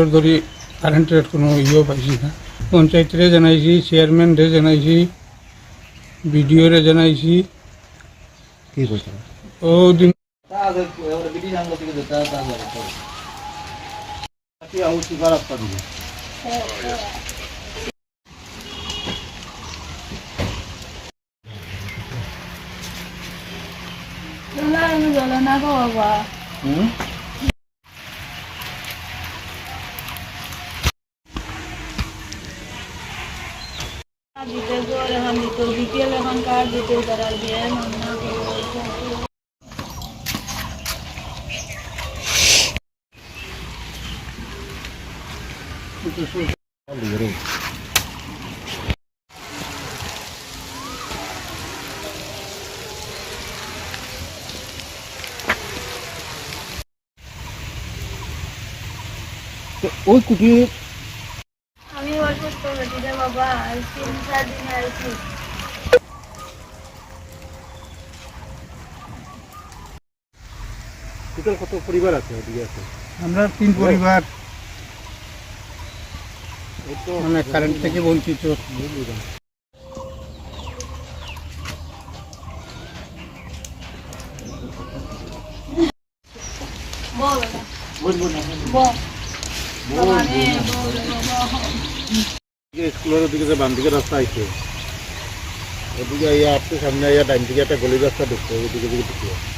ধরি কারেন্টের কোনো ইয়েও পাইছি না পঞ্চায়েতরে জানাইছি চেয়ারম্যানরে জানাইছি বিডিওরে জানাইছি কি বলছেন ও দিন দিতে বিপিএল এখন কার্ড দিতে তারা দিয়ে মামলা ওই কুটি আমি অসুস্থ হয়েছি রে বাবা আর তিন চার দিন আছি টোটাল কত পরিবার আছে ওদিকে আছে? আমরা তিন পরিবার। মানে কারেন্ট থেকে বঞ্চিত স্কুলের ওদিকে যে বাম দিকে রাস্তা আছে ওদিকে আইয়া আপনি সামনে আইয়া ডাইন দিকে একটা গলি রাস্তা ঢুকছে ওদিকে দিকে ঢুকছে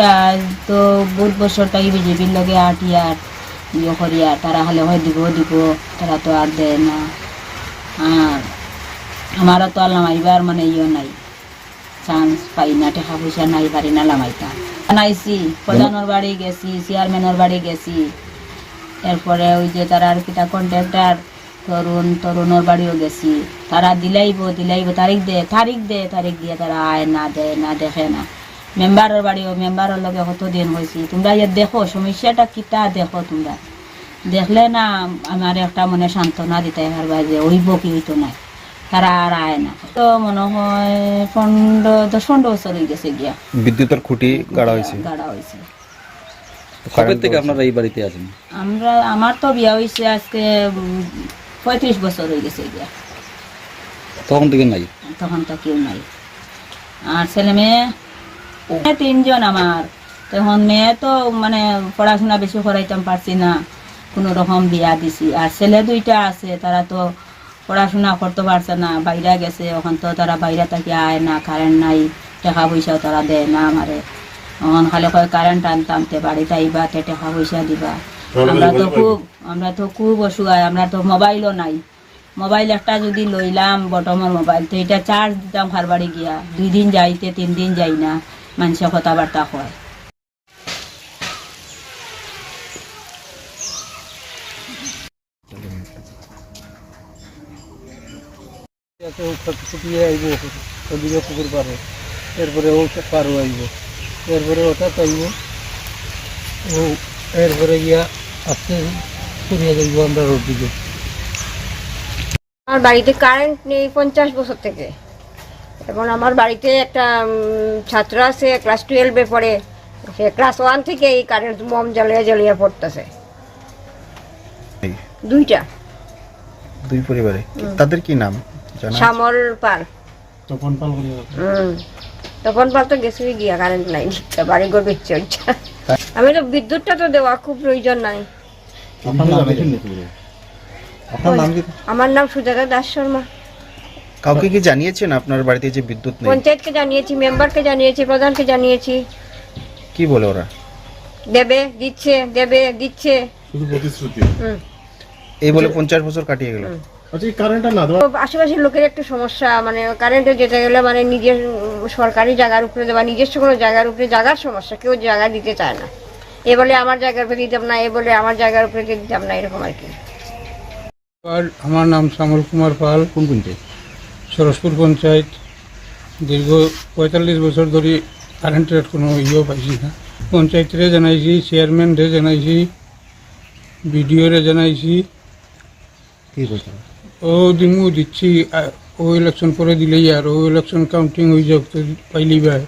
আমার তো বহুত বছর তাই বিজেপির লগে আট ইয়ার ইয়ে করিয়া তারা হলে হয় দিব দিব, তারা তো আর দেয় না। আর আমারও তো আর লামাইবার মানে ইয়ে নাই। চান্স পাই না, টাকা পয়সা নাই পারি না লামাইতা নাইছি প্রধানের বাড়ি গেছি, চেয়ারম্যানের বাড়ি গেছি। এরপরে ওই যে তারা আর কিটা কন্ট্রাক্টার তরুণ, তরুণের বাড়িও গেছি। তারা দিলাইব দিলাইব, তারিখ দে তারিখ দে, তারিখ দিয়ে তারা আয় না, দেয় না, দেখে না। মেম্বারের বাড়িও মেম্বারের লগে কতদিন হয়েছি তোমরা ইয়ে দেখো সমস্যাটা কিতা দেখো তোমরা? দেখলে না আমার একটা মনে সান্ত্বনা দিতে পারবা যে হইব কি হইতো না তারা আর আয় না। তো মনে হয় পনেরো দশ পনেরো বছর হয়ে গেছে গিয়া। বিদ্যুতের খুঁটি গাড়া হয়েছে গাড়া হয়েছে কবে থেকে আপনারা এই বাড়িতে আছেন? আমরা আমার তো বিয়া হয়েছে আজকে পঁয়ত্রিশ বছর হয়ে গেছে গিয়া। তখন থেকে নাই? তখন তো কেউ নাই। আর ছেলে মেয়ে? তিনজন আমার। তখন মেয়ে তো মানে পড়াশোনা বেশি করাইতাম পারছি না। কোনো রকম বিয়া দিছি। আর ছেলে দুইটা আছে তারা তো পড়াশোনা করতে পারছে না বাইরে গেছে। ওখান তো তারা বাইরে থেকে আয় না কারেন্ট নাই টাকা পয়সাও তারা দেয় না আমারে। এখন খালি কয় কারেন্ট আনতাম তে বাড়িতে আইবা তে টাকা পয়সা দিবা। আমরা তো খুব আমরা তো খুব অসুয়ায় আমরা তো মোবাইলও নাই। মোবাইল একটা যদি লইলাম বটমের মোবাইল তো এটা চার্জ দিতাম বাড়ি গিয়া। দুই দিন যাইতে তিন দিন যাই না। মানুষে কথাবার্তা হয় ফুটিয়ে আইব ওদিকে পুকুর পারে এরপরে ও পারও আইব এরপরে ওটা পাইব ও এরপরে গিয়া আস্তে ফুরিয়ে যাইব আমরা রোড দিকে আমার বাড়িতে কারেন্ট নেই পঞ্চাশ বছর থেকে। এবং আমার বাড়িতে একটা ছাত্র আছে ক্লাস টুয়েলভে পড়ে। সে ক্লাস ওয়ান থেকে এই কারেন্ট মম জ্বালিয়ে জ্বালিয়ে পড়তেছে। দুইটা। দুই পরিবারে। তাদের কি নাম? জানা শ্যামল পাল। তখন পাল তখন পাল তো গেছে গিয়া কারেন্ট নাই। বাড়ি ঘর বেচছে ওইটা। আমি তো বিদ্যুৎটা তো দেওয়া খুব প্রয়োজন নাই। আপনার নাম জানেন নাকি বলে? আপনার নাম কি? আমার নাম সুজাতা দাস শর্মা। কাউকে কি জানিয়েছেন আপনার বাড়িতে যে বিদ্যুৎ নেই? পঞ্চায়েতকে জানিয়েছি মেম্বারকে জানিয়েছি প্রধানকে জানিয়েছি। কি বলে ওরা? দেবে দিচ্ছে দেবে দিচ্ছে। শুধু প্রতিশ্রুতি। হুম। এই বলে পঞ্চাশ বছর কাটিয়ে গেল। আচ্ছা এই কারেন্টটা না দেওয়া আশেপাশের লোকের একটু সমস্যা মানে কারেন্টে যেতে গেলে মানে নিজের সরকারি জায়গার উপরে দেওয়া নিজস্ব কোনো জায়গার উপরে জায়গার সমস্যা কেউ জায়গা দিতে চায় না। এ বলে আমার জায়গার উপরে দিতাম না এ বলে আমার জায়গার উপরে দিতাম না এরকম আর কি। আর আমার নাম শ্যামল কুমার পাল। কোন পঞ্চায়েত? সরসপুর পঞ্চায়েত দীর্ঘ পঁয়তাল্লিশ বছর ধরে কারেন্টের কোনো ইয়েও পাইছি না। পঞ্চায়েতরে জানাইছি চেয়ারম্যানরে জানাইছি বিডিওরে জানাইছি। কি করছে ও দিমু দিচ্ছি ও ইলেকশন পরে দিলেই আর ও ইলেকশন কাউন্টিং হয়ে যাক তো পাইলি ভাই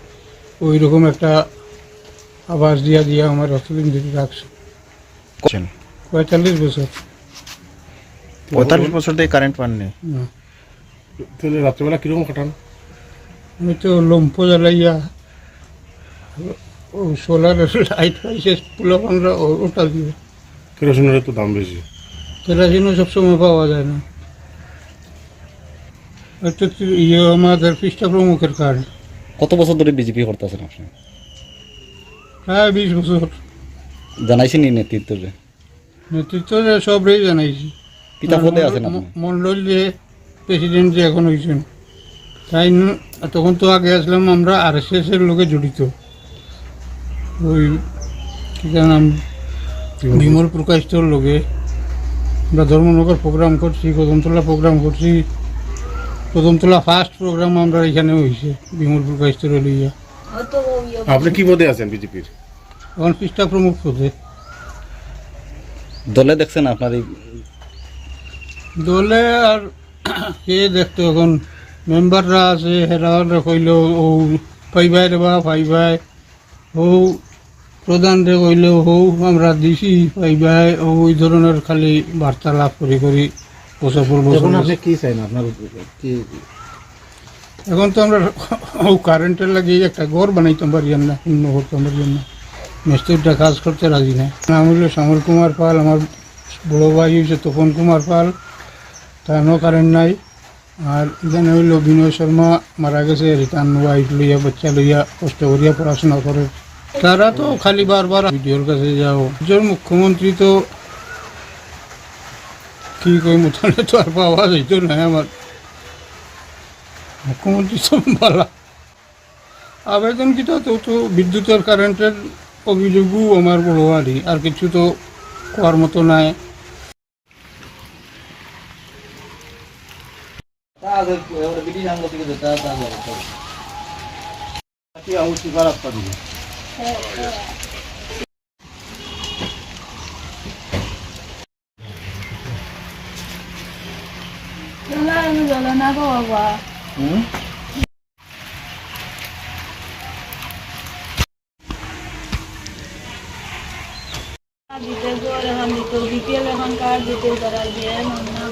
ওই রকম একটা আবাস দিয়া দিয়া আমার অতদিন ধরে রাখছে। পঁয়তাল্লিশ বছর। পঁয়তাল্লিশ বছর থেকে কারেন্ট পাননি? না। তাহলে রাত্রেবেলা কীরকম কাটান? আমি তো জ্বালাইয়া ও সোলার লাইট পাইছে ওটা দিয়ে। কেরোসিনের তো দাম বেশি। কেরাসিনও সবসময় পাওয়া যায় না। এটা ইয়ে আমাদের পৃষ্ঠা প্রমুখের কার্ড কত বছর ধরে বিজেপি করতেছেন আপনি? হ্যাঁ বিশ বছর। জানাইছেন নেতৃত্বরে নেতৃত্ব যে সবরেই জানাইছি। পদে আছেন মন্ডল যে প্রেসিডেন্ট যে এখন হয়েছেন তাই ন- তখন তো আগে আসলাম আমরা আর এস এস এর লোকে জড়িত। ওই কি নাম? বিমল প্রকাশটোর লোকে। আমরা ধর্মনগর প্রোগ্রাম করছি কদমতলা প্রোগ্রাম করছি। কদমতলা ফার্স্ট প্রোগ্রাম আমরা এখানে হয়েছে বিমল প্রকাশটোর লইয়া। আপনি কি পদে আছেন বিজেপির? এখন পৃষ্ঠা প্রমুখ পদে। দলে দেখছেন আপনার এই দলে আর কে দেখতো এখন মেম্বাররা আছে হেরা কইল ও পাইবাই রে বা পাইবাই। ও প্রধান রে কইল হৌ আমরা দিছি পাইবাই। ও ওই ধরনের খালি বার্তালাপ করি করি বছর পর বছর। এখন আপনি কি চাইন? আপনার কি? এখন তো আমরা ও কারেন্টের লাগিয়ে একটা ঘর বানাইতাম পারিয়ান না শূন্য করতাম পারিয়ান না। মিস্ত্রিটা কাজ করতে রাজি না নাম হইল শ্যামল কুমার পাল আমার বড় ভাই হয়েছে তপন কুমার পাল। তারও কারেন্ট নাই। আর এখানে হইল বিনয় শর্মা মারা গেছে, রিটার্ন ওয়াইফ লইয়া, বাচ্চা লইয়া কষ্ট করিয়া পড়াশোনা করে। তারা তো খালি বারবার ভিডিওর কাছে যাও। নিজের মুখ্যমন্ত্রী তো কি কই মতনে তো আর পাওয়া যাইত না আমার। মুখ্যমন্ত্রী তো ভালো আবেদন কিটা তো তো বিদ্যুতের কারেন্টের অভিযোগও আমার বড় আর কিছু তো করার মতো নাই। কি আউট সিবার রাস্তা দিবে জলে না গো বাবা দিতে জোর এখন দিতে বিপিএল এখন কার্ড দিতে তারা দিয়ে না করব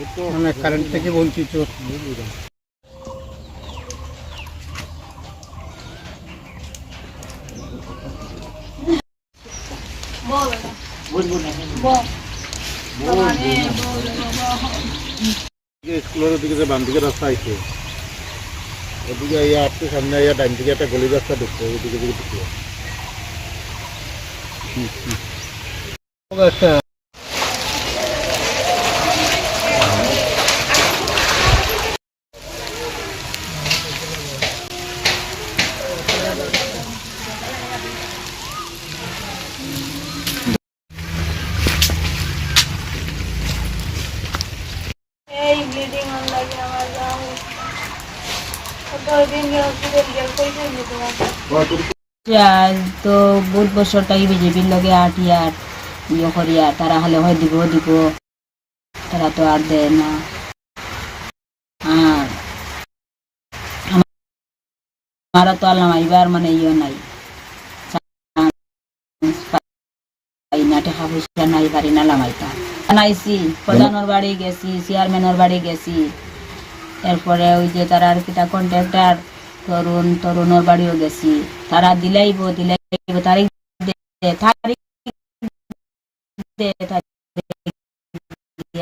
মানে কারেন্ট থেকে বঞ্চিত স্কুলের ওদিকে যে বাম দিকে রাস্তা আছে ওদিকে ইয়া আপনি সামনে ইয়া ডাইন দিকে একটা গলি রাস্তা ঢুকছে ওইদিকে দিকে ঢুকলো আচ্ছা এই ব্লিডিং অন লাগে আমার যাও কত দিন হসপিটাল গেল পয়সা নিয়ে তোমাকে আজ তো বহুত বছর তাই বিজেপির লগে আট ইয়ার ইয়ে করিয়া তারা হলে হয় দিব দিব। তারা তো আর দেয় না। আর আমারও তো আল্লাহ মাইবার মানে ইয়ে নাই। টাকা পয়সা নাই পারি না লামাইতা জানাইছি, প্রধানের বাড়ি গেছি চেয়ারম্যানের বাড়ি গেছি। এরপরে ওই যে তারা আর কিটা কন্ট্রাক্টার তরুণ, তরুণের বাড়িও গেছি। তারা দিলাইব দিলাইব, তারিখ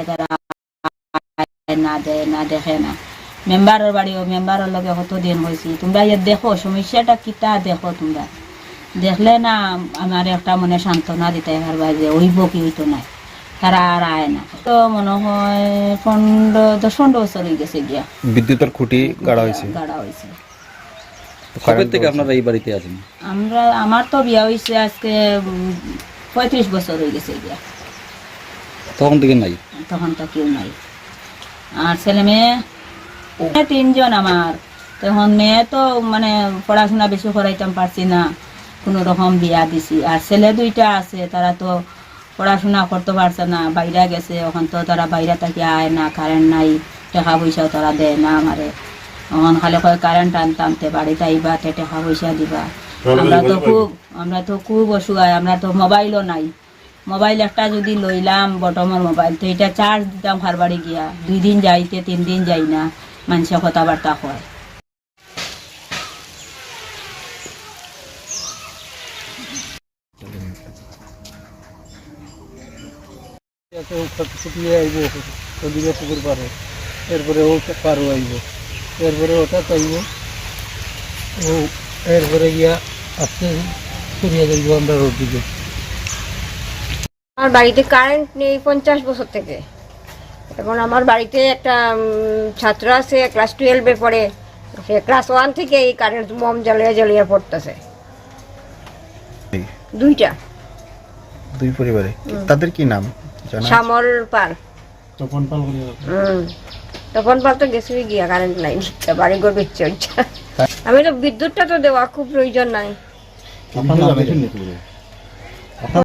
তারা না মেম্বারের বাড়িও, মেম্বারের লগে কতদিন হয়েছি তোমরা ইয়ে দেখো, সমস্যাটা কিতা দেখো তোমরা। দেখলে না, আমার একটা মনে সান্ত্বনা দিতে পারবা যে হইব কি হইতো নাই। তারা আর আয় না তো মনে হয় পনেরো দশ পনেরো বছর হয়ে গেছে গিয়া। বিদ্যুতের খুঁটি গাড়া হয়েছে। গাড়া হয়েছে। কবে থেকে আপনারা এই বাড়িতে আছেন? আমরা আমার তো বিয়া হয়েছে আজকে পঁয়ত্রিশ বছর হয়ে গেছে গিয়া। তখন থেকে নাই? তখন তো কেউ নাই। আর ছেলে মেয়ে মেয়ে তিনজন আমার। তখন মেয়ে তো মানে পড়াশোনা বেশি করাইতাম পারছি না। কোনো রকম বিয়া দিছি। আর ছেলে দুইটা আছে তারা তো পড়াশোনা করতে পারছে না বাইরে গেছে এখন তো তারা বাইরে থেকে আয় না কারেন্ট নাই টাকা পয়সাও তারা দেয় না আমারে। এখন খালি কয় কারেন্ট আনতে আনতে বাড়িতে আইবা তে টাকা পয়সা দিবা। আমরা তো খুব আমরা তো খুব অসুয়ায় আমরা তো মোবাইলও নাই। মোবাইল একটা যদি লইলাম বটমের মোবাইল তো এটা চার্জ দিতাম হারবাড়ি গিয়া। দুই দিন যাইতে তিন দিন যাই না মানুষের কথাবার্তা হয় ফুটিয়ে আইব ওদিকে পুকুর পারে এরপরে ও পারো আইব। এরপরে ওটা চাইব ও এরপরে গিয়া আস্তে সরিয়ে যাইব আমরা রোড দিকে। আমার বাড়িতে কারেন্ট নেই পঞ্চাশ বছর থেকে। এখন আমার বাড়িতে একটা ছাত্র আছে ক্লাস টুয়েলভে পড়ে। সে ক্লাস ওয়ান থেকে এই কারেন্ট মম জ্বালিয়ে জ্বালিয়ে পড়তেছে। দুইটা। দুই পরিবারে। তাদের কি নাম? শ্যামল পাল। তখন পাল করে পাল তো গেছে গিয়া কারেন্ট নাই বাড়ি ঘর বেচছে আমি তো বিদ্যুৎটা তো দেওয়া খুব প্রয়োজন নাই।